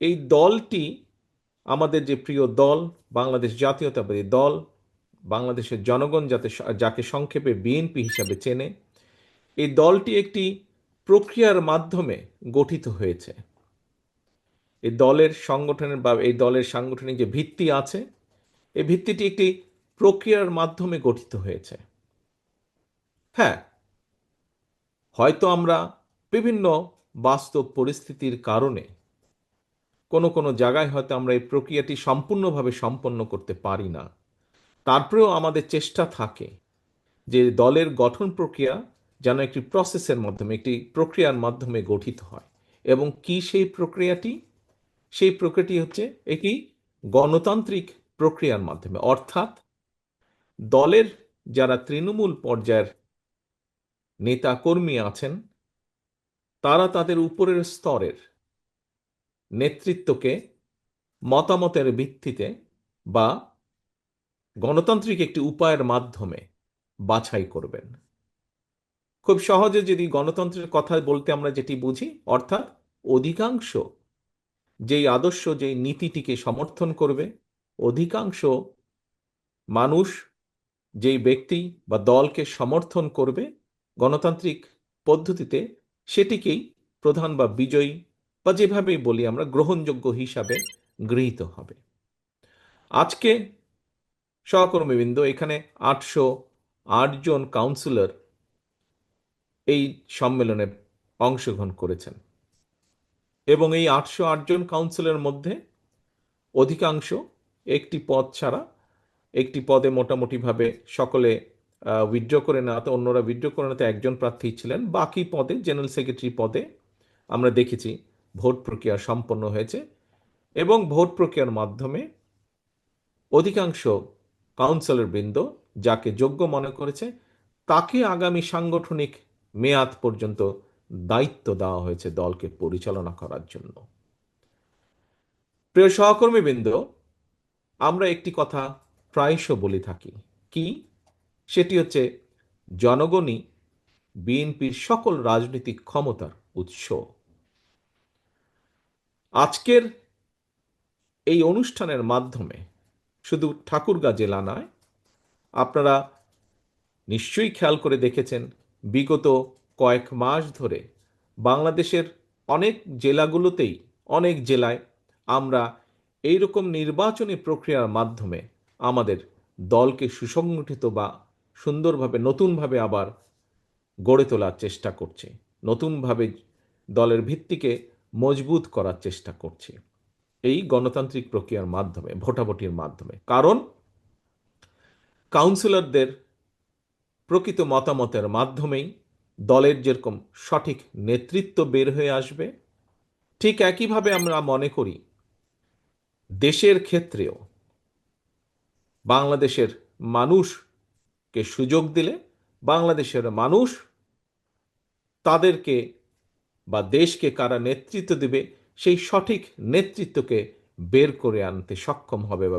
এই দলটি আমাদের যে প্রিয় দল, বাংলাদেশ জাতীয়তাবাদী দল, বাংলাদেশের জনগণ যাতে যাকে সংক্ষেপে বিএনপি হিসাবে চেনে, এই দলটি একটি প্রক্রিয়ার মাধ্যমে গঠিত হয়েছে। এই দলের সংগঠনের বা এই দলের সাংগঠনিক যে ভিত্তি আছে, এই ভিত্তিটি একটি প্রক্রিয়ার মাধ্যমে গঠিত হয়েছে। হ্যাঁ হয়তো আমরা বিভিন্ন বাস্তব পরিস্থিতির কারণে কোনো কোনো জায়গায় হয়তো আমরা এই প্রক্রিয়াটি সম্পূর্ণভাবে সম্পন্ন করতে পারি না। তারপরেও আমাদের চেষ্টা থাকে যে দলের গঠন প্রক্রিয়া যেন একটি প্রসেসের মাধ্যমে, একটি প্রক্রিয়ার মাধ্যমে গঠিত হয় এবং কি সেই প্রক্রিয়াটি? সেই প্রক্রিয়াটি হচ্ছে একটি গণতান্ত্রিক প্রক্রিয়ার মাধ্যমে। অর্থাৎ দলের যারা তৃণমূল পর্যায়ের নেতা কর্মী আছেন, তারা তাদের উপরের স্তরের নেতৃত্বকে মতামতের ভিত্তিতে বা গণতান্ত্রিক একটি উপায়ের মাধ্যমে বাছাই করবেন। খুব সহজে যদি গণতন্ত্রের কথা বলতে আমরা যেটি বুঝি, অর্থাৎ অধিকাংশ যেই আদর্শ, যেই নীতিটিকে সমর্থন করবে, অধিকাংশ মানুষ যেই ব্যক্তি বা দলকে সমর্থন করবে গণতান্ত্রিক পদ্ধতিতে, সেটিকেই প্রধান বা বিজয়ী বা যেভাবেই বলি আমরা, গ্রহণযোগ্য হিসাবে গৃহীত হবে। আজকে সহকর্মীবৃন্দ, এখানে আটশো আট জন কাউন্সিলর এই সম্মেলনে অংশগ্রহণ করেছেন এবং এই আটশো আটজন কাউন্সিলের মধ্যে অধিকাংশ একটি পদ ছাড়া একটি পদে মোটামুটিভাবে সকলে উইথড্র করে নেওয়াতে, অন্যরা উইথড্র করে নেওয়াতে একজন প্রার্থী ছিলেন। বাকি পদে জেনারেল সেক্রেটারি পদে আমরা দেখেছি ভোট প্রক্রিয়া সম্পন্ন হয়েছে এবং ভোট প্রক্রিয়ার মাধ্যমে অধিকাংশ কাউন্সিলর বৃন্দ যাকে যোগ্য মনে করেছে, তাকে আগামী সাংগঠনিক মেয়াদ পর্যন্ত দায়িত্ব দেওয়া হয়েছে দলকে পরিচালনা করার জন্য। প্রিয় সহকর্মীবৃন্দ, আমরা একটি কথা প্রায়শ বলে থাকি। কি? সেটি হচ্ছে জনগণই বিএনপির সকল রাজনৈতিক ক্ষমতার উৎস। আজকের এই অনুষ্ঠানের মাধ্যমে শুধু ঠাকুরগাঁ জেলা নয়, আপনারা নিশ্চয়ই খেয়াল করে দেখেছেন, বিগত কয়েক মাস ধরে বাংলাদেশের অনেক জেলাগুলোতেই, অনেক জেলায় আমরা এই রকম নির্বাচনী প্রক্রিয়ার মাধ্যমে আমাদের দলকে সুসংগঠিত বা সুন্দরভাবে, নতুনভাবে আবার গড়ে তোলার চেষ্টা করছে। নতুনভাবে দলের ভিত্তিকে মজবুত করার চেষ্টা করছে এই গণতান্ত্রিক প্রক্রিয়ার মাধ্যমে, ভোটাভুটির মাধ্যমে। কারণ কাউন্সিলরদের প্রকৃত মতামতের মাধ্যমেই দলের যেরকম সঠিক নেতৃত্ব বের হয়ে আসবে, ঠিক একইভাবে আমরা মনে করি দেশের ক্ষেত্রেও বাংলাদেশের মানুষকে সুযোগ দিলে বাংলাদেশের মানুষ তাদেরকে বা দেশকে কারা নেতৃত্ব দেবে সেই সঠিক নেতৃত্বকে বের করে আনতে সক্ষম হবে বা